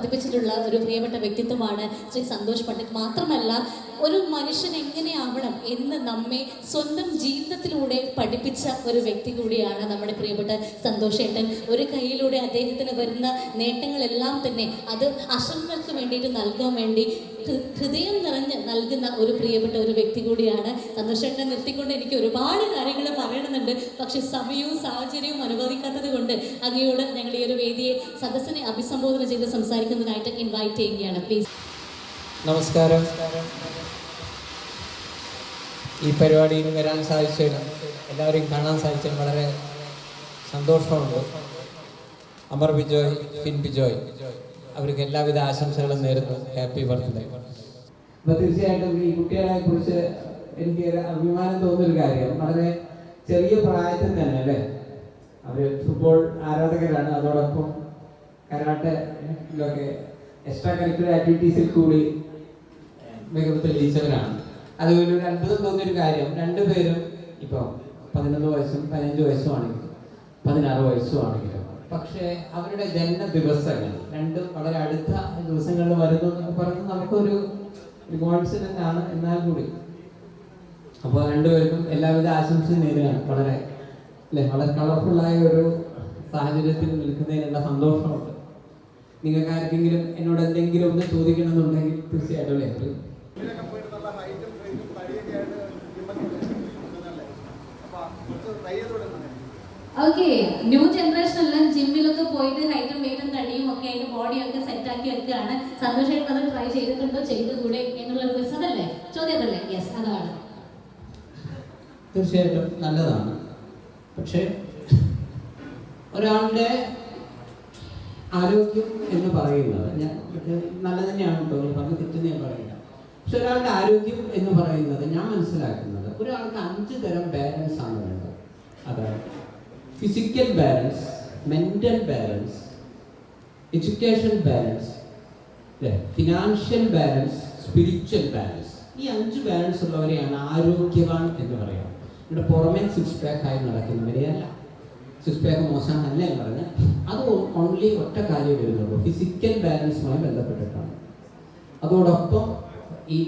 പതിപ്പിച്ചിട്ടുള്ള ഒരു പ്രിയപ്പെട്ട വ്യക്തിത്വമാണ് ശ്രീ സന്തോഷ് പണ്ഡിറ്റ്. മാത്രമല്ല ഒരു മനുഷ്യൻ എങ്ങനെയാവണം എന്ന് നമ്മെ സ്വന്തം ജീവിതത്തിലൂടെ പഠിപ്പിച്ച ഒരു വ്യക്തി കൂടിയാണ് നമ്മുടെ പ്രിയപ്പെട്ട സന്തോഷേട്ടൻ ഒരു കയ്യിലൂടെ അദ്ദേഹത്തിന് വരുന്ന നേട്ടങ്ങളെല്ലാം തന്നെ അത് അശ്രമങ്ങൾക്ക് വേണ്ടിയിട്ട് നൽകാൻ വേണ്ടി ഹൃദയം നിറഞ്ഞ് നൽകുന്ന ഒരു പ്രിയപ്പെട്ട ഒരു വ്യക്തി കൂടിയാണ് സന്തോഷേട്ടനെ നിർത്തിക്കൊണ്ട് എനിക്ക് ഒരുപാട് കാര്യങ്ങൾ പറയണമെന്നുണ്ട്. പക്ഷെ സമയവും സാഹചര്യവും അനുവദിക്കാത്തത് കൊണ്ട് അങ്ങയോട് ഞങ്ങൾ ഈ ഒരു വേദിയെ സദസ്സിനെ അഭിസംബോധന ചെയ്ത് സംസാരിക്കുന്നതിനായിട്ട് ഇൻവൈറ്റ് ചെയ്യുകയാണ്. പ്ലീസ് നമസ്കാരം. ഈ പരിപാടിയിൽ വരാൻ സാധിച്ചതിന് എല്ലാവരെയും കാണാൻ സാധിച്ചതിന് വളരെ സന്തോഷമുണ്ട്. അമർ ബിജോയ് ഫിൻ ബിജോയ് അവർക്ക് എല്ലാവിധ ആശംസകളും നേരുന്നു. ഹാപ്പി ബർത്ത്ഡേ അപ്പൊ തീർച്ചയായിട്ടും ഈ കുട്ടികളെ കുറിച്ച് എനിക്ക് അഭിമാനം തോന്നുന്നൊരു കാര്യം. വളരെ ചെറിയ പ്രായത്തിൽ തന്നെ അല്ലേ? അവർ ഫുട്ബോൾ ആരാധകരാണ്. അതോടൊപ്പം കരാട്ടെ എക്സ്ട്രാ കരിക്കുലർ ആക്ടിവിറ്റീസിൽ കൂടി മികവ് തെളിയിച്ചവരാണ് അതുപോലെ ഒരു അത്ഭുതം തോന്നിയൊരു കാര്യം. രണ്ടുപേരും ഇപ്പം പതിനൊന്ന് വയസ്സും പതിനഞ്ച് വയസ്സും ആണെങ്കിലും പതിനാറ് വയസ്സും ആണെങ്കിലും പക്ഷേ അവരുടെ ജന്മ ദിവസങ്ങൾ രണ്ടും വളരെ അടുത്ത ദിവസങ്ങളിൽ വരുന്നു എന്നൊക്കെ പറയുന്നത് നമുക്കൊരു കോൺഫിഡന്റ് ആണ് എന്നാൽ കൂടി. അപ്പോൾ രണ്ടുപേർക്കും എല്ലാവിധ ആശംസയും നേരുകയാണ്. വളരെ അല്ലെ? വളരെ കളർഫുള്ളായ ഒരു സാഹചര്യത്തിൽ നിൽക്കുന്നതിനുള്ള സന്തോഷമുണ്ട്. നിങ്ങൾക്ക് ആർക്കെങ്കിലും എന്നോട് എന്തെങ്കിലും ഒന്ന് ചോദിക്കണമെന്നുണ്ടെങ്കിൽ തീർച്ചയായിട്ടും അല്ലേ ഒരു ഇതിലൊക്കെ പോയിട്ട് നല്ല ഹൈറ്റും വെയിറ്റും തടിയൊക്കെ ആയിട്ട് ജിമ്മൊക്കെ അപ്പൊ കുറച്ച് ട്രൈ ചെയ്ത് വിടുന്നത് ഓക്കെ ന്യൂ ജനറേഷൻ എല്ലാം ജിമ്മിലൊക്കെ പോയിട്ട് ഹൈറ്റും വെയിറ്റും തടിയും ഒക്കെ ബോഡി ഒക്കെ സെറ്റ് ആക്കി എടുക്കുകയാണ്. സന്തോഷമായിട്ട് അത് ട്രൈ ചെയ്തിട്ടുണ്ടോ? ചെയ്തുകൂടെ എന്നുള്ള ഒരു അതല്ലേ ചോദ്യം അതല്ലേ യെസ് അതാണ്. തീർച്ചയായിട്ടും നല്ലതാണ്. പക്ഷേ ഒരാളുടെ ആരോഗ്യം എന്ന് പറയുന്നത് ഞാൻ നല്ല തന്നെയാണ് കേട്ടോ. പറഞ്ഞ് തെറ്റെന്ന് ഞാൻ പറയില്ല. പക്ഷെ ഒരാളുടെ ആരോഗ്യം എന്ന് പറയുന്നത് ഞാൻ മനസ്സിലാക്കുന്നത് ഒരാൾക്ക് അഞ്ച് തരം ബാലൻസ് ആണ് വേണ്ടത്. അതായത് physical balance mental balance education balance financial balance spiritual balance ഈ അഞ്ച് ബാലൻസ് ഉള്ളവരെയാണ് ആരോഗ്യവാൻ എന്ന് പറയാം. ഇവിടെ പുറമേ സിക്സ് പാക്ക് ആയി നടക്കുന്നവരെയല്ല സിക്സ് പാക്ക് മോശമാണെന്നല്ല എന്ന് പറഞ്ഞത് അത് ഓൺലി ഒറ്റ കാര്യം വരുന്നുള്ളൂ. ഫിസിക്കൽ ബാലൻസുമായി ബന്ധപ്പെട്ടിട്ടാണ്. അതോടൊപ്പം ഈ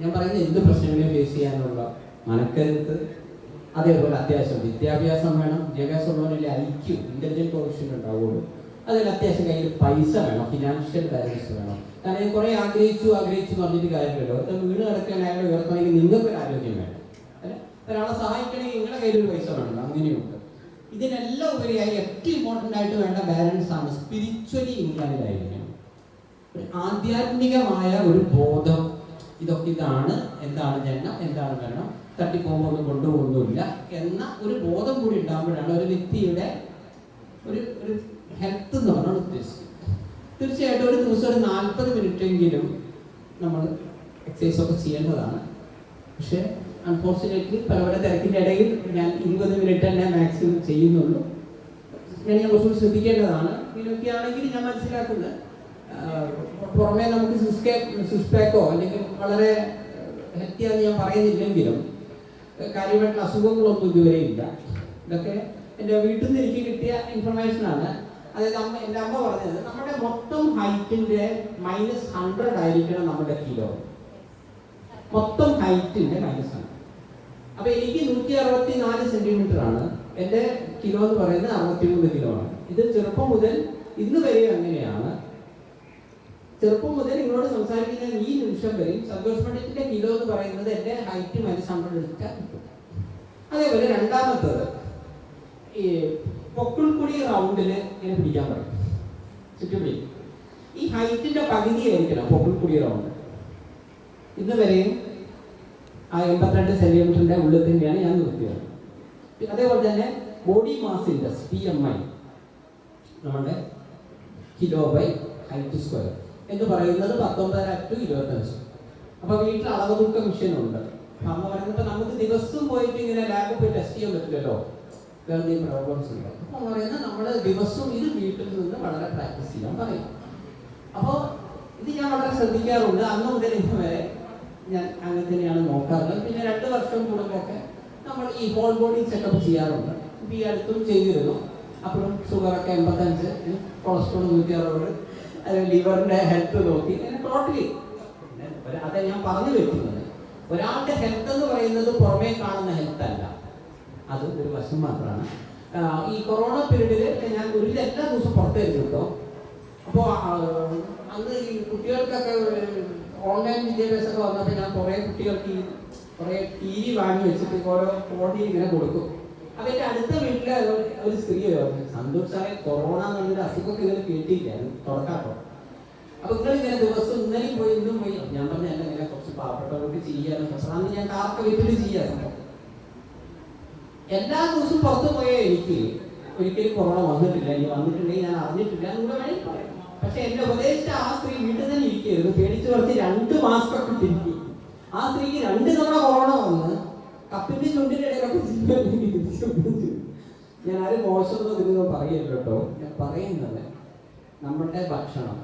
ഞാൻ പറയുന്ന എന്ത് പ്രശ്നങ്ങളെയും ഫേസ് ചെയ്യാനുള്ള മനക്കരുത്ത് അതേപോലെ അത്യാവശ്യം വിദ്യാഭ്യാസം വേണം വിദ്യാഭ്യാസം ഉള്ളവരിൽ ഐക്യം ഇന്റലിജന്റ് കോഷൻ ഉണ്ടാവുള്ളൂ. അതിൽ അത്യാവശ്യം കയ്യിൽ പൈസ വേണം ഫിനാൻഷ്യൽ ബാലൻസ് വേണം. കാരണം കുറെ ആഗ്രഹിച്ചു ആഗ്രഹിച്ചു പറഞ്ഞിട്ട് കാര്യമില്ലല്ലോ. ഒരു വീട് കിടക്കാൻ അയാളെ ഉയർത്തണമെങ്കിൽ നിങ്ങൾക്ക് ഒരു ആരോഗ്യം വേണം അല്ലെ? ഒരാളെ സഹായിക്കണമെങ്കിൽ നിങ്ങളുടെ കയ്യിൽ ഒരു പൈസ വേണം അങ്ങനെയുണ്ട്. ഇതിനെല്ലാം ഉപരിയായി ഏറ്റവും ഇമ്പോർട്ടന്റ് ആയിട്ട് വേണ്ട ബാലൻസ് ആണ് സ്പിരിച്വലി ഇൻക്ലൈൻഡ് ആയിരിക്കണം. ആധ്യാത്മികമായ ഒരു ബോധം. ഇതൊക്കെ ഇതാണ് എന്താണ് ജന്മം എന്താണ് മരണം? തട്ടിപ്പോകുമ്പോൾ കൊണ്ടുപോകുന്നില്ല എന്ന ഒരു ബോധം കൂടി ഉണ്ടാകുമ്പോഴാണ് ഒരു വ്യക്തിയുടെ ഒരു ഒരു ഹെൽത്ത് എന്ന് പറഞ്ഞാൽ ഉദ്ദേശിക്കുന്നത് തീർച്ചയായിട്ടും ഒരു ദിവസം ഒരു നാൽപ്പത് എങ്കിലും നമ്മൾ എക്സസൈസ് ഒക്കെ ചെയ്യേണ്ടതാണ്. പക്ഷേ അൺഫോർച്ചുനേറ്റ്ലി പലവരുടെ പല തിരക്കിന്റെ ഇടയിൽ ഞാൻ ഇരുപത് മിനിറ്റ് തന്നെ മാക്സിമം ചെയ്യുന്നുള്ളൂ. ഞാൻ ഞാൻ കുറച്ചുകൂടി ശ്രദ്ധിക്കേണ്ടതാണ്. ഇതിനൊക്കെയാണെങ്കിൽ ഞാൻ മനസ്സിലാക്കുന്നത് പുറമേ നമുക്ക് സിസ്കേ സിസ്പാക്കോ അല്ലെങ്കിൽ വളരെ ഹെൽത്തിയാന്ന് ഞാൻ പറയുന്നില്ലെങ്കിലും കാര്യമായിട്ടുള്ള അസുഖങ്ങളൊന്നും ഇതുവരെ ഇല്ല. ഇതൊക്കെ എന്റെ വീട്ടിൽ നിന്ന് എനിക്ക് കിട്ടിയ ഇൻഫർമേഷൻ ആണ്. അതായത് അമ്മ എന്റെ അമ്മ പറഞ്ഞത് നമ്മുടെ മൊത്തം ഹൈറ്റിന്റെ മൈനസ് ഹൺഡ്രഡ് ആയിരിക്കണം നമ്മുടെ കിലോ മൊത്തം ഹൈറ്റിന്റെ മൈനസ് ആണ് അപ്പൊ എനിക്ക് നൂറ്റി അറുപത്തി നാല് സെന്റിമീറ്റർ ആണ്. എന്റെ കിലോ എന്ന് പറയുന്നത് അറുപത്തിമൂന്ന് കിലോ ആണ്. ഇത് ചെറുപ്പം മുതൽ ഇന്ന് വരെ അങ്ങനെയാണ്. ചെറുപ്പം മുതൽ നിങ്ങളോട് സംസാരിക്കുന്ന ഈ നിമിഷം വരെയും സന്തോഷ് പണ്ഡിറ്റിന്റെ കിലോ എന്ന് പറയുന്നത് എന്റെ ഹൈറ്റ് മൈനസ് ഹൺഡ്രഡ് എടുക്കാൻ കിട്ടും അതേപോലെ രണ്ടാമത്തത് ഈ പൊക്കിൾക്കുടി റൗണ്ടിൽ ഇങ്ങനെ പിടിക്കാൻ പറയും. ചുറ്റുപിടി. ഈ ഹൈറ്റിന്റെ പകുതി ആയിരിക്കണം പൊക്കിൾക്കുടി റൗണ്ട് ഇന്ന് വരെയും ആ എൺപത്തിരണ്ട് സെന്റിമീറ്ററിന്റെ ഉള്ളിൽ തന്നെയാണ് ഞാൻ നിർത്തിയത്. അതേപോലെ തന്നെ body mass index P M I നമ്മുടെ കിലോ ബൈ ഹൈറ്റ് സ്ക്വയർ എന്ന് പറയുന്നത് പത്തൊമ്പതര ടു ഇരുപത്തഞ്ച് അപ്പൊ വീട്ടിൽ അളവ് തൂക്ക മെഷീൻ ഉണ്ട്. അപ്പൊ അമ്മ പറയുന്നത് നമുക്ക് ദിവസം പോയിട്ട് ഇങ്ങനെ ലാബിൽ പോയി ടെസ്റ്റ് ചെയ്യാൻ പറ്റില്ലല്ലോ. വേറെ പ്രോബ്ലംസ് ഉണ്ട്? അപ്പൊ പറയുന്നത് നമ്മൾ ദിവസവും ഇത് വീട്ടിൽ നിന്ന് വളരെ പ്രാക്ടീസ് ചെയ്യാൻ പറയും. അപ്പോൾ ഇത് ഞാൻ വളരെ ശ്രദ്ധിക്കാറുണ്ട്. അന്ന് മുതൽ ഇന്ന് വരെ ഞാൻ അങ്ങനെ തന്നെയാണ് നോക്കാറുള്ളത്. പിന്നെ രണ്ട് വർഷം കൂടുമ്പോഴൊക്കെ നമ്മൾ ഈ ഹോൾ ബോഡി ചെക്കപ്പ് ചെയ്യാറുണ്ട്. ഇപ്പൊ ഈ അടുത്തും ചെയ്തിരുന്നു. അപ്പോഴും ഷുഗറൊക്കെ എൺപത്തഞ്ച് കൊളസ്ട്രോൾ നൂറ്റി അറുപത് ലിവറിന്റെ ഹെൽത്ത് നോക്കി. ടോട്ടലി അതെ ഞാൻ പറഞ്ഞു വെക്കുന്നത്. ഒരാളുടെ ഹെൽത്ത് എന്ന് പറയുന്നത് പുറമേ കാണുന്ന ഹെൽത്ത് അല്ല. അത് ഒരു വശം മാത്രമാണ്. ഈ കൊറോണ പീരീഡിൽ ഞാൻ ഒരു എല്ലാ ദിവസവും പുറത്തു വരുന്നുണ്ടോ അപ്പോൾ അന്ന് ഈ കുട്ടികൾക്കൊക്കെ ഓൺലൈൻ വിദ്യാഭ്യാസമൊക്കെ വന്നപ്പോൾ ഞാൻ കുറേ കുട്ടികൾക്ക് ഈ കുറേ ടി വി വാങ്ങി വെച്ചിട്ട് ഓരോ ഫോണിൽ ഇങ്ങനെ കൊടുക്കും. എന്റെ അടുത്ത വീട്ടിലെ ഒരു- സ്ത്രീ പറഞ്ഞു സന്തോഷ് സാറേ കൊറോണ എന്നുള്ളൊരു അസുഖമൊക്കെ ഇങ്ങനെ കേട്ടിയില്ല തുറക്കാത്തോ അപ്പൊ നിങ്ങൾ ഇങ്ങനെ ദിവസം ഇന്നലെയും പോയി ഇന്നും പോയി. ഞാൻ പറഞ്ഞ എന്നെ ഇങ്ങനെ കുറച്ച് പാവപ്പെട്ടവർക്ക് ചെയ്യാനും അന്ന് ഞാൻ കാർക്ക വീട്ടിൽ ചെയ്യാൻ എല്ലാ ദിവസവും പുറത്ത് പോയേ എനിക്ക് ഒരിക്കലും കൊറോണ വന്നിട്ടില്ല. ഇനി വന്നിട്ടുണ്ടെങ്കിൽ ഞാൻ അറിഞ്ഞിട്ടില്ല എന്നുള്ള വേണമെങ്കിൽ പറയാം. പക്ഷെ എന്നെ ഉപദേശിച്ച ആ സ്ത്രീ വീട്ടിൽ തന്നെ ഇരിക്കരുത് പേടിച്ചു കുറച്ച് രണ്ട് മാസ്ക് ഒക്കെ തിരികെ ആ സ്ത്രീക്ക് രണ്ട് തവണ കൊറോണ വന്ന് കപ്പിന്റെ ചിരിച്ചു. ഞാൻ ആരും മോശം ഇതിനൊന്നും പറയല്ലോ കേട്ടോ. ഞാൻ പറയുന്നത് നമ്മുടെ ഭക്ഷണം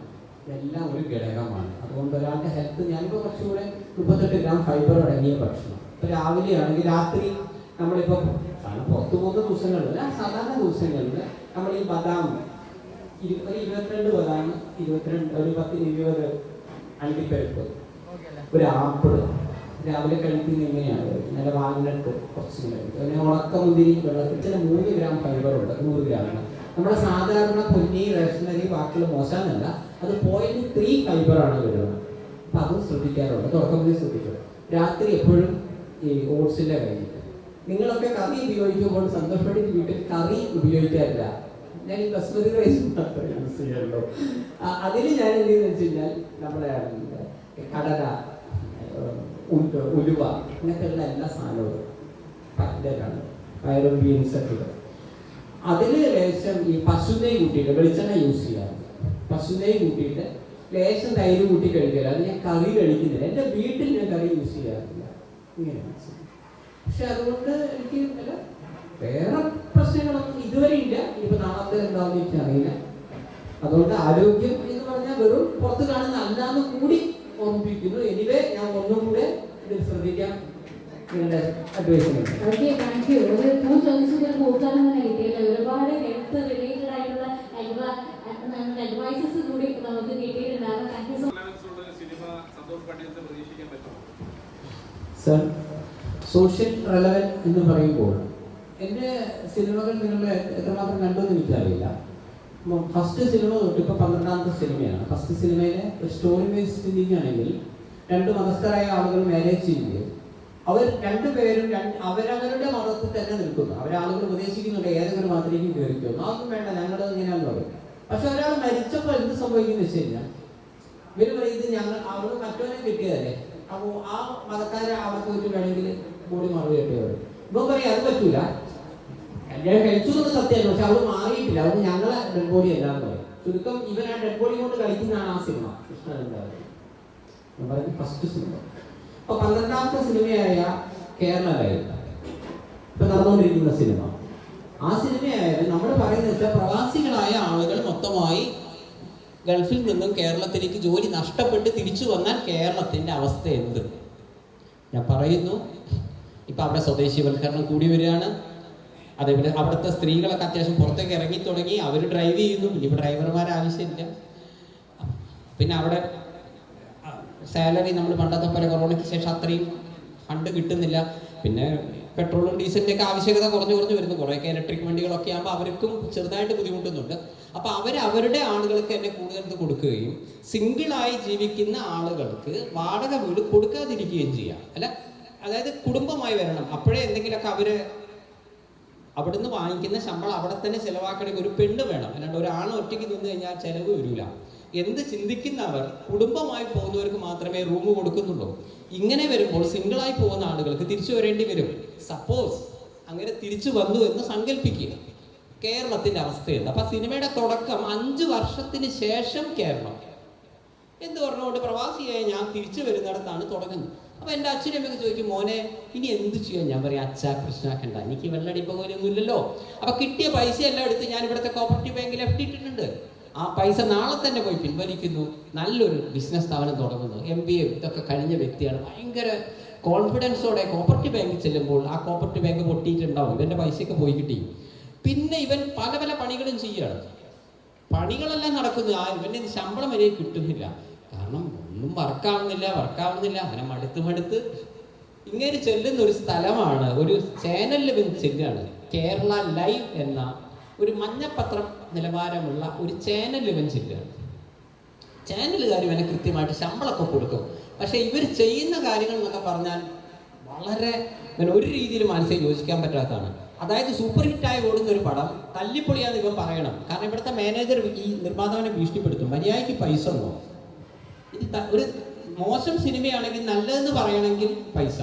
എല്ലാം ഒരു ഘടകമാണ്. അതുകൊണ്ട് ഒരാളുടെ ഹെൽത്ത് ഞാനിപ്പോൾ കുറച്ചുകൂടെ മുപ്പത്തെട്ട് ഗ്രാം ഫൈബർ അടങ്ങിയ ഭക്ഷണം. ഇപ്പോൾ രാവിലെ ആണെങ്കിൽ രാത്രി നമ്മളിപ്പോൾ പുറത്തു പോകുന്ന ദിവസങ്ങളിൽ സാധാരണ ദിവസങ്ങളിൽ നമ്മൾ ഈ ബദാം ഒരു ഇരുപത്തിരണ്ട് ബദാം ഇരുപത്തിരണ്ട് ഒരു പത്തിന് ഇരുപത് അണ്ടിപ്പരിപ്പ് ഒരു ആപ്പിൾ രാവിലെ കഴിക്കുന്ന എങ്ങനെയാണ്? നല്ല വാങ്ങിട്ട് കുറച്ച് കഴിക്കും പിന്നെ ഉണക്കമുന്തിരി വെള്ളത്തിൽ ചില മൂന്ന് ഗ്രാം ഫൈബർ ഉണ്ട്. നൂറ് ഗ്രാമാണ് നമ്മുടെ സാധാരണ പൊന്നി റേഷനറി ബാക്കിയുള്ള മോശമെന്നല്ല അത് പോയിന്റ് ത്രീ ഫൈബർ ആണ് വരുന്നത്. അപ്പം അതും ശ്രദ്ധിക്കാറുണ്ട്. തുടക്കം മുതൽ ശ്രദ്ധിക്കും രാത്രി എപ്പോഴും ഈ ഓട്സിന്റെ കഴിക്കും നിങ്ങളൊക്കെ കറി ഉപയോഗിക്കുമ്പോൾ സന്തോഷത്തോടെ വീട്ടിൽ കറി ഉപയോഗിക്കാറില്ല? ഞാൻ ഈ ബസ്മതി റൈസ് ചെയ്യാറുള്ളൂ. അതിൽ ഞാൻ എന്ത് ചെയ്യുന്നത് വെച്ച് കഴിഞ്ഞാൽ നമ്മുടെ കടല ഉണ്ട ഉലുവ. അങ്ങനത്തെയുള്ള എല്ലാ സാധനവും പറ്റിലാണ് പയറും ബീൻസൊക്കെ ഇടും അതിൽ ലേശം ഈ പശുനെയ് കൂട്ടിയിട്ട് വെളിച്ചെണ്ണ യൂസ് ചെയ്യാറുണ്ട് പശുനെയ് കൂട്ടിയിട്ട് ലേശം തൈര് കൂട്ടി കഴിക്കില്ല അത് ഞാൻ കറി കഴിക്കുന്നില്ല. എന്റെ വീട്ടിൽ ഞാൻ കറി യൂസ് ചെയ്യാറില്ല. ചെയ്യുന്നത്. പക്ഷെ അതുകൊണ്ട് എനിക്ക് വേറെ പ്രശ്നങ്ങളൊന്നും ഇതുവരെ ഇല്ല. ഇനിയിപ്പോൾ നാളത്തെ എന്താണെന്ന് എനിക്ക് അറിയില്ല അതുകൊണ്ട് ആരോഗ്യം എന്ന് പറഞ്ഞാൽ വെറും പുറത്ത് കാണുന്ന അല്ലാന്ന് കൂടി ഓർമ്മിപ്പിക്കുന്നു. എനിവേ ഞാൻ ഒന്നും കൂടെ ഇതിൽ ശ്രദ്ധിക്കാം. നിങ്ങളുടെ അഡ്വൈസ് ഓക്കെ താങ്ക് യു ഒരു ഞാൻ ചോദിച്ചത് ഒരു മൂക്കാലം തന്നെ കിട്ടിയല്ലോ ഒരുപാട് ഹെൽത്ത് റിലേറ്റഡ് ആയിട്ടുള്ള അഡ്വൈസസ് കൂടി നമുക്ക് കിട്ടിയിട്ടുണ്ടാകും താങ്ക് യു സോ ഉള്ള ഒരു സിനിമ സന്തോഷ് പണ്ഡിതത്തെ പ്രതീക്ഷിക്കാൻ പറ്റുമോ? സർ സോഷ്യൽ റെലവൻ എന്ന് പറയുമ്പോൾ എന്റെ സിനിമകൾ നിങ്ങൾ എത്രമാത്രം കണ്ടു എന്ന് എനിക്കറിയില്ല. ഫസ്റ്റ് സിനിമ തൊട്ട് ഇപ്പോൾ പന്ത്രണ്ടാമത്തെ സിനിമയാണ്. ഫസ്റ്റ് സിനിമയിലെ സ്റ്റോറി ബേസ് ചിന്തിക്കുകയാണെങ്കിൽ രണ്ട് മതസ്ഥരായ ആളുകൾ മാരേജ് ചെയ്യുകയും അവർ രണ്ടുപേരും രണ്ട് അവരവരുടെ മതത്തിൽ തന്നെ നിൽക്കുന്നു. അവരാളുകൾ ഉപദേശിക്കുന്നുണ്ട് ഏതെങ്കിലും മതത്തിലേക്ക് കയറിക്കുന്നു അതൊന്നും വേണ്ട ഞങ്ങൾ ഇങ്ങനെയാണെന്ന് പറയും പക്ഷെ ഒരാൾ മരിച്ചപ്പോൾ എന്ത് സംഭവിക്കുന്നു വെച്ച് കഴിഞ്ഞാൽ ഇവർ പറയുന്നത് ഞങ്ങൾ അവൾ മറ്റവനെ കിട്ടിയതല്ലേ? അപ്പോ ആ മതക്കാരെ അവർക്ക് പോയിട്ട് വേണമെങ്കിൽ ബോഡി മറവ് കിട്ടിയവർ ഇപ്പം അത് പറ്റൂല. കല്യാണം കഴിച്ചു എന്ന് സത്യമായിരുന്നു പക്ഷെ അവൾ മാറിയിട്ടില്ല. അവൾ ഞങ്ങളെ ഡെഡ് ബോഡി എല്ലാം പറയും. ചുരുക്കം ഇവൻ ആ ഡെഡ് ബോഡി കൊണ്ട് കളിക്കുന്നതാണ് ആ സിനിമ. Krishnan first cinema. അപ്പൊ പന്ത്രണ്ടാമത്തെ സിനിമയായ കേരള ലൈവ് ഇപ്പൊ നടന്നുകൊണ്ടിരിക്കുന്ന സിനിമ. ആ സിനിമയായാലും നമ്മൾ പറയുന്നത് വെച്ചാൽ പ്രവാസികളായ ആളുകൾ മൊത്തമായി ഗൾഫിൽ നിന്നും കേരളത്തിലേക്ക് ജോലി നഷ്ടപ്പെട്ട് തിരിച്ചു വന്നാൽ കേരളത്തിന്റെ അവസ്ഥ എന്ത്? ഞാൻ പറയുന്നു. ഇപ്പൊ അവിടെ സ്വദേശിവൽക്കരണം കൂടി വരികയാണ്. അതേപോലെ അവിടുത്തെ സ്ത്രീകളൊക്കെ അത്യാവശ്യം പുറത്തേക്ക് ഇറങ്ങി തുടങ്ങി അവർ ഡ്രൈവ് ചെയ്യുന്നു. ഇനി ഡ്രൈവർമാർ ആവശ്യമില്ല. പിന്നെ അവിടെ സാലറി നമ്മൾ പണ്ടത്തെ പോലെ കൊറോണയ്ക്ക് ശേഷം അത്രയും ഫണ്ട് കിട്ടുന്നില്ല. പിന്നെ പെട്രോളും ഡീസലിന്റെ ഒക്കെ ആവശ്യകത കുറഞ്ഞു കുറഞ്ഞു വരുന്നു. കുറേയൊക്കെ ഇലക്ട്രിക് വണ്ടികളൊക്കെ ആകുമ്പോൾ അവർക്കും ചെറുതായിട്ട് ബുദ്ധിമുട്ടുന്നുണ്ട്. അപ്പോൾ അവർ അവരുടെ ആളുകൾക്ക് എന്നെ കൂടുതൽ കൊടുക്കുകയും സിംഗിളായി ജീവിക്കുന്ന ആളുകൾക്ക് വാടക വീട് കൊടുക്കാതിരിക്കുകയും ചെയ്യാം. അല്ല അതായത് കുടുംബമായി വരണം. അപ്പോഴേ എന്തെങ്കിലുമൊക്കെ അവർ അവിടുന്ന് വാങ്ങിക്കുന്ന ശമ്പളം അവിടെ തന്നെ ചിലവാക്കണമെങ്കിൽ ഒരു പെണ്ണ് വേണം. അല്ലാണ്ട് ഒരാൾ ഒറ്റയ്ക്ക് നിന്ന് കഴിഞ്ഞാൽ ചിലവ് വരില്ല എന്ത് ചിന്തിക്കുന്നവർ കുടുംബമായി പോകുന്നവർക്ക് മാത്രമേ റൂം കൊടുക്കുന്നുള്ളൂ. ഇങ്ങനെ വരുമ്പോൾ സിംഗിളായി പോകുന്ന ആളുകൾക്ക് തിരിച്ചു വരേണ്ടി വരും. സപ്പോസ് അങ്ങനെ തിരിച്ചു വന്നു എന്ന് സങ്കല്പിക്കുക കേരളത്തിന്റെ അവസ്ഥയുണ്ട്. അപ്പൊ സിനിമയുടെ തുടക്കം അഞ്ചു വർഷത്തിന് ശേഷം കേരളം. എന്ന് പറഞ്ഞുകൊണ്ട്? പ്രവാസിയായ ഞാൻ തിരിച്ചു വരുന്നിടത്താണ് തുടങ്ങുന്നത്. അപ്പൊ എന്റെ അച്ഛനും അമ്മയൊക്കെ ചോദിക്കും മോനെ ഇനി എന്ത് ചെയ്യാൻ? ഞാൻ പറയാം അച്ഛാ കൃഷ്ണാക്കണ്ട എനിക്ക് വെള്ളടിപ്പ പോലെയൊന്നും ഇല്ലല്ലോ അപ്പൊ കിട്ടിയ പൈസ എല്ലാം എടുത്ത് ഞാൻ ഇവിടുത്തെ കോപ്പറേറ്റീവ് ബാങ്കിൽ എഫ് ഇട്ടിട്ടുണ്ട്. ആ പൈസ നാളെ തന്നെ പോയി പിൻവലിക്കുന്നു. നല്ലൊരു ബിസിനസ് സ്ഥാപനം തുടങ്ങുന്നു. എം ബി എ ഇതൊക്കെ കഴിഞ്ഞ വ്യക്തിയാണ്. ഭയങ്കര കോൺഫിഡൻസോടെ കോപ്പറേറ്റീവ് ബാങ്കിൽ ചെല്ലുമ്പോൾ ആ കോപ്പറേറ്റീവ് ബാങ്ക് പൊട്ടിയിട്ടുണ്ടാവും. ഇവന്റെ പൈസയൊക്കെ പോയി കിട്ടി. പിന്നെ ഇവൻ പല പല പണികളും ചെയ്യുകയാണ്. പണികളെല്ലാം നടക്കുന്നു. ആ ഇവന്റെ ശമ്പളം വരെ കിട്ടുന്നില്ല. ഒന്നും വർക്കാവുന്നില്ല വർക്കാവുന്നില്ല. അങ്ങനെ മടുത്ത് മടുത്ത് ഇങ്ങനെ ചെല്ലുന്ന ഒരു സ്ഥലമാണ് ഒരു ചാനലിൽ വന്ന് ചെല്ലുകയാണ് കേരള ലൈവ് എന്ന ഒരു മഞ്ഞപ്പത്രം നിലവാരമുള്ള ഒരു ചാനലിൽ ഇവൻ ചെല്ലുകയാണ് ചാനലുകാർ ഇവനെ കൃത്യമായിട്ട് ശമ്പളമൊക്കെ കൊടുക്കും. പക്ഷേ ഇവർ ചെയ്യുന്ന കാര്യങ്ങൾ എന്നൊക്കെ പറഞ്ഞാൽ വളരെ ഇവൻ ഒരു രീതിയിൽ മനസ്സിൽ യോജിക്കാൻ പറ്റാത്തതാണ്. അതായത് സൂപ്പർ ഹിറ്റായി ഓടുന്ന ഒരു പടം തല്ലിപ്പൊളിയാന്ന് ഇവൻ പറയണം. കാരണം ഇവിടുത്തെ മാനേജർ ഈ നിർമ്മാതാവിനെ ഭീഷണിപ്പെടുത്തും. മര്യാദയ്ക്ക് പൈസ ഒന്നോ ഒരു മോശം സിനിമയാണെങ്കിൽ നല്ലതെന്ന് പറയണമെങ്കിൽ പൈസ.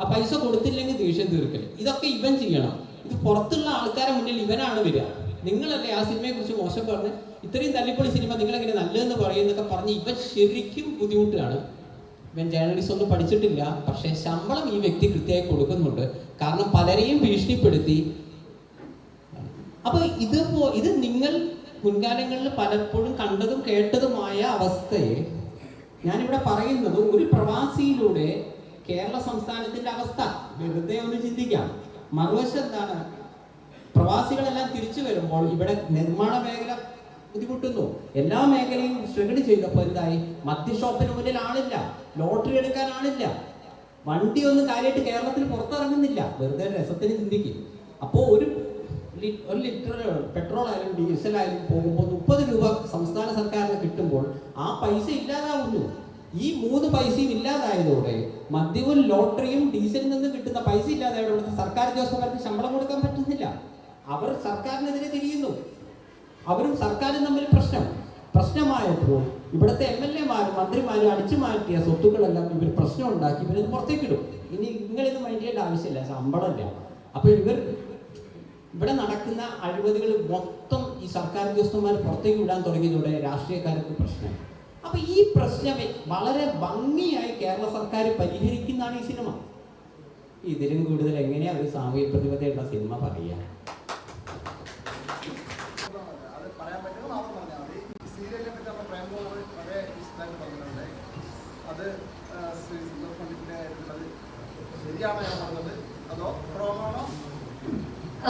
ആ പൈസ കൊടുത്തില്ലെങ്കിൽ ദേഷ്യം തീർക്കൽ ഇതൊക്കെ ഇവൻ ചെയ്യണം. ഇത് പുറത്തുള്ള ആൾക്കാരെ മുന്നിൽ ഇവനാണ് വരിക. നിങ്ങളല്ലേ ആ സിനിമയെ കുറിച്ച് മോശം പറഞ്ഞ് ഇത്രയും തല്ലിപ്പൊളി സിനിമ നിങ്ങളെങ്ങനെ നല്ലതെന്ന് പറയുന്നൊക്കെ പറഞ്ഞ് ഇവൻ ശരിക്കും ബുദ്ധിമുട്ടാണ് ഇവൻ ജേർണലിസ്റ്റ് ഒന്നും പഠിച്ചിട്ടില്ല. പക്ഷേ ശമ്പളം ഈ വ്യക്തി കൃത്യമായി കൊടുക്കുന്നുണ്ട്. കാരണം പലരെയും ഭീഷണിപ്പെടുത്തി. അപ്പൊ ഇത് ഇത് നിങ്ങൾ മുൻകാലങ്ങളിൽ പലപ്പോഴും കണ്ടതും കേട്ടതുമായ അവസ്ഥയെ ഞാനിവിടെ പറയുന്നത് ഒരു പ്രവാസിയിലൂടെ കേരള സംസ്ഥാനത്തിന്റെ അവസ്ഥ. വെറുതെ ഒന്ന് ചിന്തിക്കാം. മറുവശം എന്താണ് പ്രവാസികളെല്ലാം തിരിച്ചു വരുമ്പോൾ ഇവിടെ നിർമ്മാണ മേഖല ബുദ്ധിമുട്ടുന്നു. എല്ലാ മേഖലയും സ്ട്രഗിൾ ചെയ്തപ്പോൾ എന്തായി? മദ്യ ഷോപ്പിന് മുന്നിൽ ആളില്ല. ലോട്ടറി എടുക്കാൻ ആളില്ല. വണ്ടി ഒന്നും കാര്യമായിട്ട് കേരളത്തിൽ പുറത്തിറങ്ങുന്നില്ല. വെറുതെ രസത്തിന് ചിന്തിക്കും. അപ്പോൾ ഒരു ഒരു ലിറ്റർ പെട്രോൾ ആയാലും ഡീസൽ ആയാലും പോകുമ്പോൾ മുപ്പത് രൂപ സംസ്ഥാന സർക്കാരിന് കിട്ടുമ്പോൾ ആ പൈസ ഇല്ലാതാവുന്നു. ഈ മൂന്ന് പൈസയും ഇല്ലാതായതോടെ മദ്യവും ലോട്ടറിയും ഡീസലിൽ നിന്ന് കിട്ടുന്ന പൈസ ഇല്ലാതായതോടെ സർക്കാർ ഉദ്യോഗസ്ഥന്മാർക്ക് ശമ്പളം കൊടുക്കാൻ പറ്റുന്നില്ല. അവർ സർക്കാരിനെതിരെ തിരിയുന്നു. അവരും സർക്കാരും തമ്മിൽ പ്രശ്നം. പ്രശ്നമായപ്പോൾ ഇവിടുത്തെ എം എൽ എമാരും മന്ത്രിമാരും അടിച്ചു മാറ്റിയ സ്വത്തുക്കളെല്ലാം ഇവർ പ്രശ്നം ഉണ്ടാക്കി ഇവരത് പുറത്തേക്കിടും. ഇനി നിങ്ങളിത് മൈൻഡ് ചെയ്യേണ്ട ആവശ്യമില്ല ശമ്പളമില്ല. അപ്പോൾ ഇവർ ഇവിടെ നടക്കുന്ന അഴിമതികൾ മൊത്തം ഈ സർക്കാർ ഉദ്യോഗസ്ഥന്മാർ പുറത്തേക്ക് വിടാൻ തുടങ്ങിയതോടെ രാഷ്ട്രീയക്കാർക്ക് പ്രശ്നം. അപ്പൊ ഈ പ്രശ്നം വളരെ ഭംഗിയായി കേരള സർക്കാർ പരിഹരിക്കുന്നതാണ് ഈ സിനിമ. ഇതിലും കൂടുതൽ എങ്ങനെയാ ഒരു സാമൂഹ്യ പ്രതിബദ്ധതയുള്ള സിനിമ പറയുക? പറയാൻ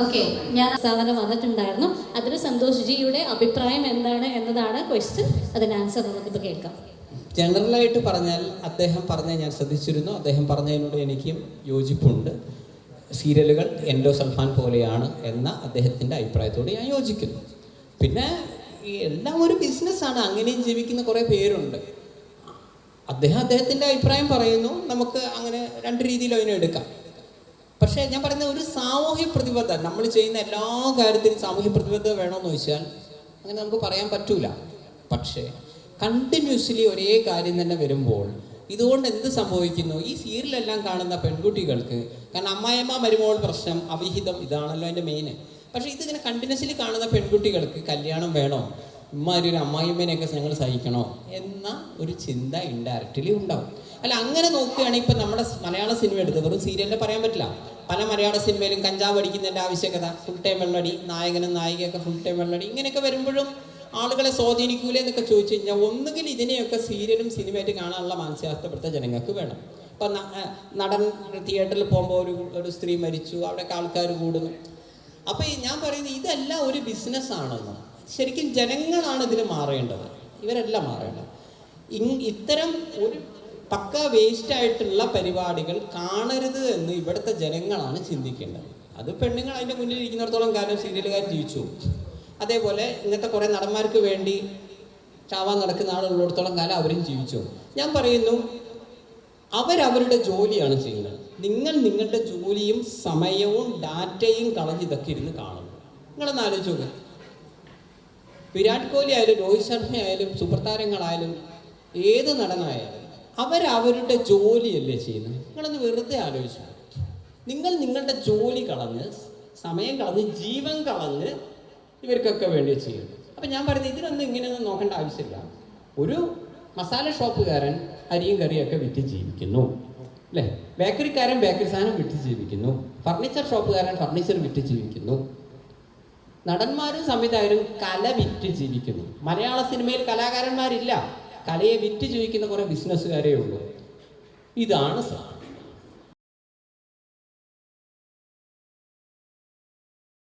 ഓക്കെ ഞാൻ സാധനം വന്നിട്ടുണ്ടായിരുന്നു. അതിന് സന്തോഷ് ജിയുടെ അഭിപ്രായം എന്താണ് എന്നതാണ് ക്വസ്റ്റ്യൻ അതിന് ആൻസർ നമുക്കിപ്പോൾ കേൾക്കാം. ജനറലായിട്ട് പറഞ്ഞാൽ അദ്ദേഹം പറഞ്ഞ ഞാൻ ശ്രദ്ധിച്ചിരുന്നു. അദ്ദേഹം പറഞ്ഞതിനോട് എനിക്കും യോജിപ്പുണ്ട്. സീരിയലുകൾ എൻഡോ സൽഫാൻ പോലെയാണ് എന്ന അദ്ദേഹത്തിന്റെ അഭിപ്രായത്തോട് ഞാൻ യോജിക്കുന്നു. പിന്നെ എല്ലാം ഒരു ബിസിനസ്സാണ് അങ്ങനെയും ജീവിക്കുന്ന കുറേ പേരുണ്ട്. അദ്ദേഹം അദ്ദേഹത്തിന്റെ അഭിപ്രായം പറയുന്നു. നമുക്ക് അങ്ങനെ രണ്ട് രീതിയിൽ അതിനെ എടുക്കാം. പക്ഷേ ഞാൻ പറയുന്ന ഒരു സാമൂഹ്യ പ്രതിബദ്ധത നമ്മൾ ചെയ്യുന്ന എല്ലാ കാര്യത്തിനും സാമൂഹ്യ പ്രതിബദ്ധത വേണമെന്ന് ചോദിച്ചാൽ അങ്ങനെ നമുക്ക് പറയാൻ പറ്റൂല. പക്ഷേ കണ്ടിന്യൂസ്ലി ഒരേ കാര്യം തന്നെ വരുമ്പോൾ ഇതുകൊണ്ട് എന്ത് സംഭവിക്കുന്നു? ഈ സീരിയലെല്ലാം കാണുന്ന പെൺകുട്ടികൾക്ക് കാരണം അമ്മായിമ്മ മരുമോൾ പ്രശ്നം അവിഹിതം ഇതാണല്ലോ അതിന്റെ മെയിൻ പക്ഷേ ഇതിങ്ങനെ കണ്ടിന്യൂസ്ലി കാണുന്ന പെൺകുട്ടികൾക്ക് കല്യാണം വേണോ? ഇമ്മാരി ഒരു അമ്മായിമ്മേനെയൊക്കെ ഞങ്ങൾ സഹിക്കണോ? എന്ന ഒരു ചിന്ത ഇൻഡയറക്റ്റ്ലി ഉണ്ടാവും. അല്ല അങ്ങനെ നോക്കുകയാണെങ്കിൽ ഇപ്പം നമ്മുടെ മലയാള സിനിമ എടുത്ത് വെറും സീരിയലിൽ പറയാൻ പറ്റില്ല. പല മലയാള സിനിമയിലും കഞ്ചാവ് അടിക്കുന്നതിന്റെ ആവശ്യകത ഫുൾ ടൈം വെള്ളടി നായകനും നായികയൊക്കെ ഫുൾ ടൈം വെള്ളടി ഇങ്ങനെയൊക്കെ വരുമ്പോഴും ആളുകളെ സ്വാധീനിക്കൂലേ എന്നൊക്കെ ചോദിച്ചു കഴിഞ്ഞാൽ ഒന്നുകിൽ ഇതിനെയൊക്കെ സീരിയലും സിനിമയായിട്ട് കാണാനുള്ള മാനസികാവസ്ഥപ്പെടുത്ത ജനങ്ങൾക്ക് വേണം. ഇപ്പം നടൻ തിയേറ്ററിൽ പോകുമ്പോൾ ഒരു ഒരു സ്ത്രീ മരിച്ചു അവിടെയൊക്കെ ആൾക്കാർ കൂടുന്നു. അപ്പോൾ ഞാൻ പറയുന്നത് ഇതെല്ലാം ഒരു ബിസിനസ് ആണെന്ന്. ശരിക്കും ജനങ്ങളാണ് ഇതിൽ മാറേണ്ടത്. ഇവരെല്ലാം മാറേണ്ടത്. ഇത്തരം ഒരു പക്ക വേസ്റ്റ് ആയിട്ടുള്ള പരിപാടികൾ കാണരുത് എന്ന് ഇവിടുത്തെ ജനങ്ങളാണ് ചിന്തിക്കേണ്ടത്. അത് പെണ്ണുങ്ങൾ അതിന്റെ മുന്നിൽ ഇരിക്കുന്നിടത്തോളം കാലം സീരിയലുകാർ ജീവിച്ചു. അതേപോലെ ഇങ്ങനത്തെ കുറേ നടന്മാർക്ക് വേണ്ടി ചാവാൻ നടക്കുന്ന ആളുള്ളിടത്തോളം കാലം അവരും ജീവിച്ചു. ഞാൻ പറയുന്നു അവരവരുടെ ജോലിയാണ് ചെയ്യുന്നത്. നിങ്ങൾ നിങ്ങളുടെ ജോലിയും സമയവും ഡാറ്റയും കളഞ്ഞ് ഇതൊക്കെ ഇരുന്ന് കാണുന്നു. നിങ്ങളൊന്ന് ആലോചിച്ച് നോക്കുക വിരാട് കോഹ്ലി ആയാലും രോഹിത് ശർമ്മ ആയാലും സൂപ്പർ താരങ്ങളായാലും ഏത് നടനായാലും അവരവരുടെ ജോലിയല്ലേ ചെയ്യുന്നത്? നിങ്ങളൊന്ന് വെറുതെ ആലോചിച്ചു നിങ്ങൾ നിങ്ങളുടെ ജോലി കളഞ്ഞ് സമയം കളഞ്ഞ് ജീവൻ കളഞ്ഞ് ഇവർക്കൊക്കെ വേണ്ടി ചെയ്യുന്നു. അപ്പം ഞാൻ പറയുന്നത് ഇതിനൊന്നും ഇങ്ങനെയൊന്നും നോക്കേണ്ട ആവശ്യമില്ല. ഒരു മസാല ഷോപ്പുകാരൻ അരിയും കറിയൊക്കെ വിറ്റ് ജീവിക്കുന്നു. അല്ലേ? ബേക്കറിക്കാരൻ ബേക്കറി സാധനം വിറ്റ് ജീവിക്കുന്നു. ഫർണിച്ചർ ഷോപ്പുകാരൻ ഫർണിച്ചർ വിറ്റ് ജീവിക്കുന്നു. നടന്മാരും സംവിധായകരും കല വിറ്റ് ജീവിക്കുന്നു. മലയാള സിനിമയിൽ കലാകാരന്മാരില്ല. കലയെ വിറ്റ് ജീവിക്കുന്ന കുറേ ബിസിനസ്സുകാരേ ഉള്ളൂ. ഇതാണ് സത്യം